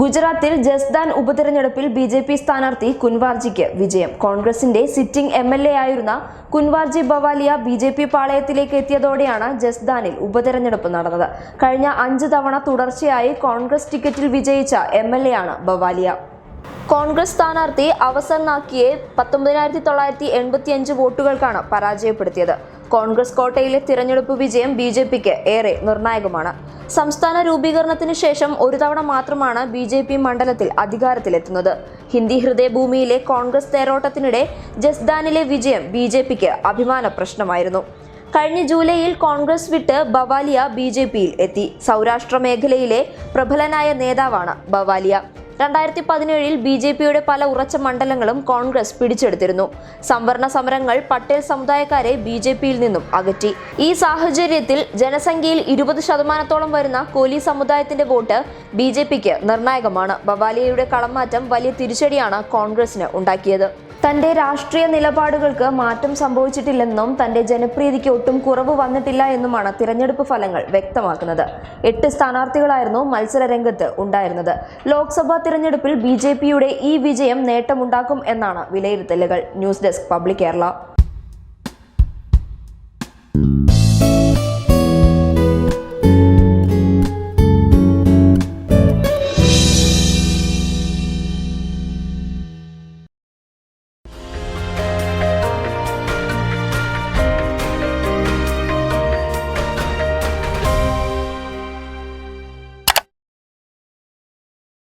ഗുജറാത്തിൽ ജസ്ദാൻ ഉപതെരഞ്ഞെടുപ്പിൽ B J P സ്ഥാനാർത്ഥി കുൻവാർജിക്ക് വിജയം. കോൺഗ്രസിന്റെ സിറ്റിംഗ് എം എൽ എ ആയിരുന്ന Kunwarji Bavaliya B J P പാളയത്തിലേക്ക് എത്തിയതോടെയാണ് ജസ്ദാനിൽ ഉപതെരഞ്ഞെടുപ്പ് നടന്നത്. കഴിഞ്ഞ അഞ്ച് തവണ തുടർച്ചയായി കോൺഗ്രസ് ടിക്കറ്റിൽ വിജയിച്ച എം എൽ എ ആണ് ബവാലിയ. കോൺഗ്രസ് സ്ഥാനാർത്ഥി അവസർ നാക്കിയെ പത്തൊമ്പതിനായിരത്തി തൊള്ളായിരത്തി എൺപത്തി അഞ്ച് വോട്ടുകൾക്കാണ് പരാജയപ്പെടുത്തിയത്. കോൺഗ്രസ് കോട്ടയിലെ തിരഞ്ഞെടുപ്പ് വിജയം ബി ജെ പിക്ക് ഏറെ നിർണായകമാണ്. സംസ്ഥാന രൂപീകരണത്തിന് ശേഷം ഒരു തവണ മാത്രമാണ് ബി ജെ പി മണ്ഡലത്തിൽ അധികാരത്തിലെത്തുന്നത്. ഹിന്ദി ഹൃദയഭൂമിയിലെ കോൺഗ്രസ് തേരോട്ടത്തിനിടെ ജസ്ദാനിലെ വിജയം ബി ജെ പിക്ക് അഭിമാന പ്രശ്നമായിരുന്നു. കഴിഞ്ഞ ജൂലൈയിൽ കോൺഗ്രസ് വിട്ട് ബവാലിയ ബി ജെ പിയിൽ എത്തി. സൗരാഷ്ട്ര മേഖലയിലെ പ്രബലനായ നേതാവാണ് ബവാലിയ. രണ്ടായിരത്തി പതിനേഴിൽ ബി ജെ പിയുടെ പല ഉറച്ച മണ്ഡലങ്ങളും കോൺഗ്രസ് പിടിച്ചെടുത്തിരുന്നു. സംവരണ സമരങ്ങൾ പട്ടേൽ സമുദായക്കാരെ ബി ജെ പിയിൽ നിന്നും അകറ്റി. ഈ സാഹചര്യത്തിൽ ജനസംഖ്യയിൽ ഇരുപത് ശതമാനത്തോളം വരുന്ന കോലി സമുദായത്തിന്റെ വോട്ട് ബി ജെ പിക്ക് നിർണായകമാണ്. ബവാലിയയുടെ കളംമാറ്റം വലിയ തിരിച്ചടിയാണ് കോൺഗ്രസിന് ഉണ്ടാക്കിയത്. തന്റെ രാഷ്ട്രീയ നിലപാടുകൾക്ക് മാറ്റം സംഭവിച്ചിട്ടില്ലെന്നും തന്റെ ജനപ്രീതിക്ക് ഒട്ടും കുറവ് വന്നിട്ടില്ല എന്നുമാണ് തിരഞ്ഞെടുപ്പ് ഫലങ്ങൾ വ്യക്തമാക്കുന്നത്. എട്ട് സ്ഥാനാർത്ഥികളായിരുന്നു മത്സരരംഗത്ത് ഉണ്ടായിരുന്നത്. ലോക്സഭാ തിരഞ്ഞെടുപ്പിൽ ബി ഈ വിജയം നേട്ടമുണ്ടാക്കും എന്നാണ് വിലയിരുത്തലുകൾ. News desk public Kerala.